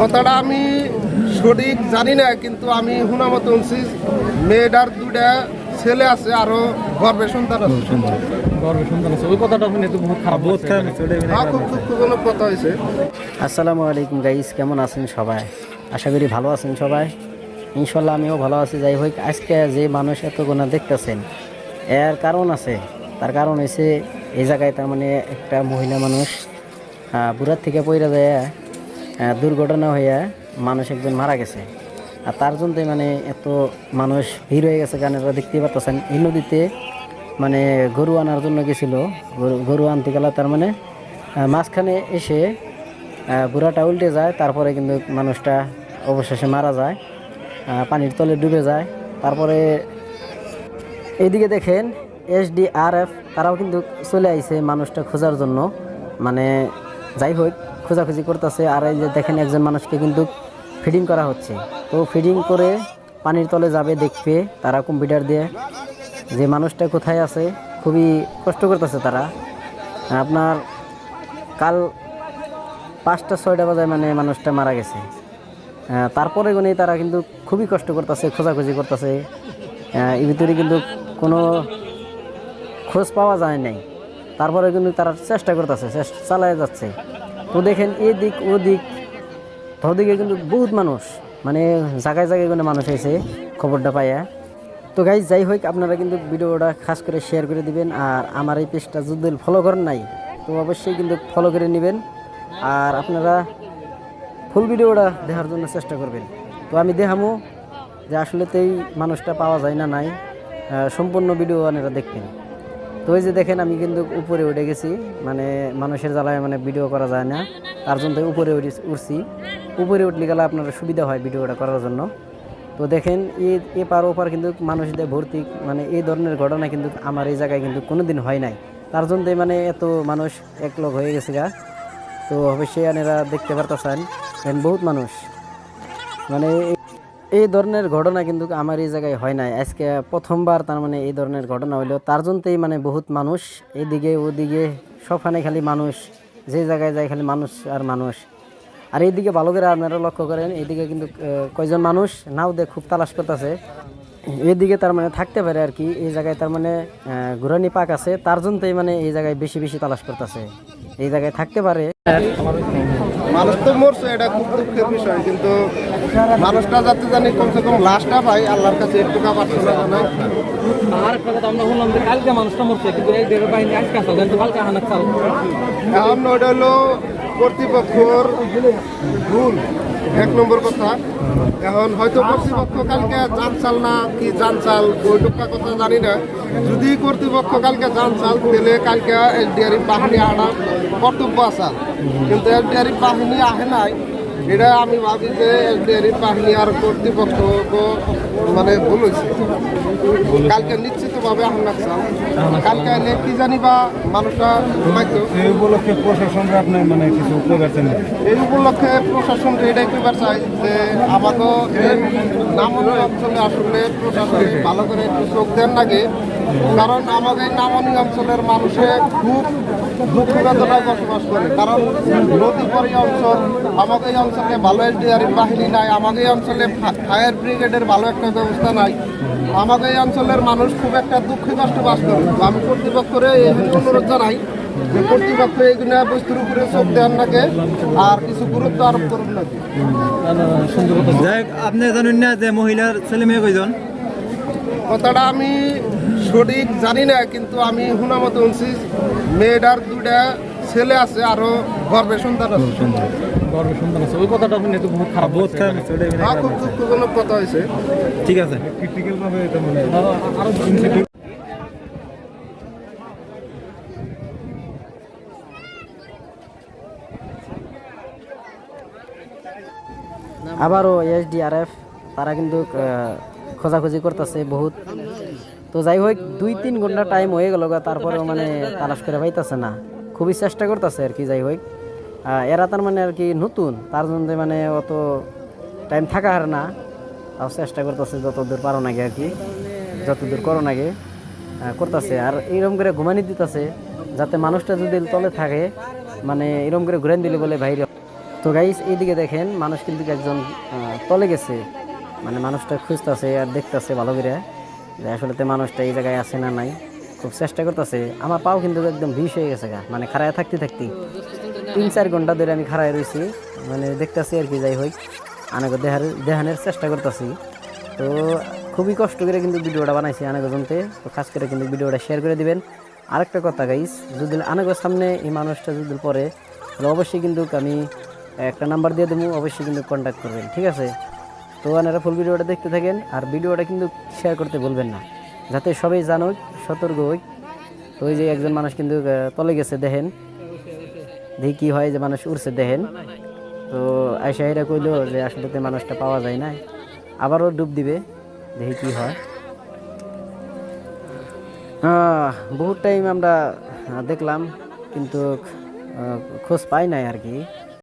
কথাটা আমি সঠিক জানি না কিন্তু আমি শোনা মতো শুনছি মেয়েটার দুটা ছেলে আছে আরও গর্বে সন্তান আছে। গর্বের সন্তান আছে। ওই কথাটা শুনে তো বহুত খারাপ বহুত খারাপ হ্যাঁ, খুব দুঃখজনক কথা হয়েছে। আসসালামু আলাইকুম গাইস কেমন আছেন সবাই? আশা করি ভালো আছেন সবাই। ইনশাল্লাহ আমিও ভালো আছি। যাই হোক আজকে যে মানুষ এত গোনা দেখতেছেন এর কারণ আছে। তার কারণ হয়েছে এই জায়গায় তার মানে একটা মহিলা মানুষ বুড়ার থেকে পইরা যায় দুর্ঘটনা হইয়া মানুষ একজন মারা গেছে। আর তার জন্যই মানে এত মানুষ ভিড় হয়ে গেছে গানেরা দেখতে পাচ্ছেন এই নদীতে মানে গরু আনার জন্য গেছিল। গরু আনতে গেলে তার মানে মাঝখানে এসে বুড়াটা উল্টে যায়, তারপরে কিন্তু মানুষটা অবশেষে মারা যায় পানির তলে ডুবে যায়। তারপরে এইদিকে দেখেন এসডিআরএফ তারাও কিন্তু চলে আইছে মানুষটা খোঁজার জন্য। মানে যাই হোক খোঁজাখুঁজি করতেছে, আর এই যে দেখেন একজন মানুষকে কিন্তু ফিডিং করা হচ্ছে। তো ফিডিং করে পানির তলে যাবে, দেখবে তারা কম্পিউটার দিয়ে যে মানুষটা কোথায় আছে, খুবই কষ্ট করতেছে তারা। আপনার কাল পাঁচটা, ছয়টা বাজায় মানে মানুষটা মারা গেছে। তারপরে গুনে তারা কিন্তু খুবই কষ্ট করতেছে, খোঁজাখুঁজি করতেছে। এর ভিতরে কিন্তু কোনো খোঁজ পাওয়া যায় নাই। তারপরে কিন্তু তারা চেষ্টা করতেছে চালায় যাচ্ছে। তো দেখেন এই দিক ও দিক ওদিকে কিন্তু বহুত মানুষ মানে জায়গায় জায়গায় কোনো মানুষ হয়েছে খবরটা পাইয়া তো গাইজ যাই হোক, আপনারা কিন্তু ভিডিওটা খাস করে শেয়ার করে দিবেন, আর আমার এই পেজটা যদি ফলো করেন নাই, তো অবশ্যই কিন্তু ফলো করে নেবেন, আর আপনারা ফুল ভিডিওটা দেখার জন্য চেষ্টা করবেন। তো আমি দেখামো যে আসলে তো এই মানুষটা পাওয়া যায় না নাই সম্পূর্ণ ভিডিও আপনারা দেখবেন। তো ওই যে দেখেন আমি কিন্তু উপরে উঠে গেছি মানে মানুষের জ্বালায় মানে ভিডিও করা যায় না। তার জন্য উপরে উঠে- উঠছি। উপরে উঠলে গেলে আপনার সুবিধা হয় ভিডিওটা করার জন্য। তো দেখেন এই এ পার ওপার কিন্তু মানুষদের ভর্তি মানে এই ধরনের ঘটনা কিন্তু আমার এই জায়গায় কিন্তু কোনো দিন হয় নাই। তার জন্যই মানে এত মানুষ এক লোক হয়ে গেছে গা। তো অবশ্যই আপনারা দেখতে পারতেছেন বহুত মানুষ। মানে এই- ধরনের ঘটনা কিন্তু আমার এই জায়গায় হয় নাই। আজকে প্রথমবার তার মানে এই ধরনের ঘটনা হইল। তার জন্যই মানে বহুত মানুষ এদিকে ওদিকে, সবখানে খালি মানুষ, যে জায়গায় যায় খালি মানুষ আর মানুষ। আর এইদিকে ভালো করে আপনারা লক্ষ্য করেন, এইদিকে কিন্তু কয়জন মানুষ, নাও দিয়ে খুব তালাশ করতেছে। এদিকে তার মানে থাকতে পারে আর কি, এই জায়গায় তার মানে ঘুরানি পাক আছে। তার জন্যই মানে এই জায়গায় বেশি বেশি তালাশ করতেছে। এই জায়গায় থাকতে পারে। মানুষ তো মরছে এটা খুব দুঃখের বিষয় কিন্তু মানুষটা যাতে জানি কমসে কম লাশটা পাই আল্লাহর কাছে একটু জানাই আর একটা কথা আমরা শুনলাম যে কালকে মানুষটা মরছে কিন্তু এই দেড় বাহিনী আজকে আসলে কিন্তু কালকে হানাক চাল এখন ওইটা হলো কর্তৃপক্ষর ভুল। এক নম্বর কথা, এখন হয়তো কর্তৃপক্ষ কালকে যান চাল না কি যান চাল, বৈঠকটা কথা জানি না। যদি কর্তৃপক্ষ কালকে যান চাল, তাহলে কালকে এসডিআরি বাহিনী আনার কর্তব্য আছে। কিন্তু এসডিআরি বাহিনী আহে নাই এটা আমি ভাবি যে বাহিনী আর কর্তৃপক্ষ মানে ভুল হয়েছে। কালকে নিশ্চিতভাবে হামলা চাল কালকে এলে কি জানি বা মানুষটা ঘুমাইতো। এই উপলক্ষে প্রশাসনরা আপনার মানে কিছু এই উপলক্ষে প্রশাসন এটাই কইবার চাই যে এই নামনি অঞ্চলে আসলে প্রশাসন ভালো করে একটু চোখ দেন লাগে। কারণ আমাদের নামনি অঞ্চলের মানুষের খুব দুঃখ বেদনায় বসবাস করে। কারণ নদী পরি অঞ্চল আমাদের এই অঞ্চলে ভালো এসডিআর বাহিনী নাই আমাদের এই অঞ্চলে ফায়ার ব্রিগেডের ভালো একটা ব্যবস্থা নাই। আমাদের এই অঞ্চলের মানুষ খুব একটা দুঃখ কষ্ট বাস করে। আমি কর্তৃপক্ষের এই অনুরোধ জানাই যে কর্তৃপক্ষ এইগুলো বস্তুর উপরে চোখ দেওয়ার নাকি আর কিছু গুরুত্ব আরোপ করুন নাকি আপনি জানেন না যে মহিলার ছেলে মেয়ে কয়জন? কথাটা আমি সঠিক জানি না কিন্তু আমি শোনা মতো শুনছি মেয়েটার দুটা ছেলে আছে আরও গর্বের সন্তান আছে। গর্বের সন্তান আছে। ওই কথাটা শুনে তো বহুত খারাপ বহুত খারাপ ছেলে মেয়ে খুব দুঃখজনক কথা হয়েছে। ঠিক আছে। ক্রিটিক্যাল ভাবে এটা মানে আরও আরও আবারও এসডিআরএফ তারা কিন্তু খোঁজাখুঁজি করতেছে বহুত। তো যাই হোক, দুই তিন ঘণ্টা টাইম হয়ে গেল তারপরেও মানে তালাশ করে পাইতেছে না। খুবই চেষ্টা করতেছে আর কি, যাই হোক। এরা তার মানে আর কি নতুন, তার জন্য মানে অত টাইম থাকা আর না। তাও চেষ্টা করতেছে যতদূর পারো নাকি আর কি, যতদূর করো নাকি করতেছে। আর এইরকম করে ঘুমানি দিতেছে, যাতে মানুষটা যদি তলে থাকে মানে এরকম করে ঘুরান দিলে বলে বাইরে তো গাইস এইদিকে দেখেন, মানুষ কিন্তু একজন তলে গেছে। মানে মানুষটা খুঁজতেছে আর দেখতেছে ভালো করে। যে আসলে তো মানুষটা এই জায়গায় আছে না নাই, খুব চেষ্টা করতেছে। আমার পাও কিন্তু একদম বিষ হয়ে গেছে গা মানে খাড়ায় থাকতে থাকতে। তিন চার ঘণ্টা ধরে আমি খাড়ায় রয়েছি মানে দেখতেছি আর কি যাই হোক আনাকে দেহার, দেহানের চেষ্টা করতেছি। তো খুবই কষ্ট করে কিন্তু ভিডিওটা বানাইছি আনাগো তো খাস করে কিন্তু ভিডিওটা শেয়ার করে দিবেন। আরেকটা কথা গাইস যদি আনাগোর সামনে এই মানুষটা যদি পরে তাহলে অবশ্যই কিন্তু আমি একটা নাম্বার দিয়ে দেবো, অবশ্যই কিন্তু কন্ট্যাক্ট করবেন, ঠিক আছে? তো আপনারা ফুল ভিডিওটা দেখতে থাকেন, আর ভিডিওটা কিন্তু শেয়ার করতে বলবেন না। যাতে সবাই জানুক, সতর্ক হই। তো ওই যে একজন মানুষ কিন্তু তলে গেছে, দেখেন। দেখি কি হয় যে মানুষ উড়ছে, দেখেন। তো আয়সা এরা কইলো যে আসলে মানুষটা পাওয়া যায় না আবারও ডুব দিবে, দেখি কি হয়। বহুত টাইম আমরা দেখলাম, কিন্তু খোঁজ পাই নাই আর কি।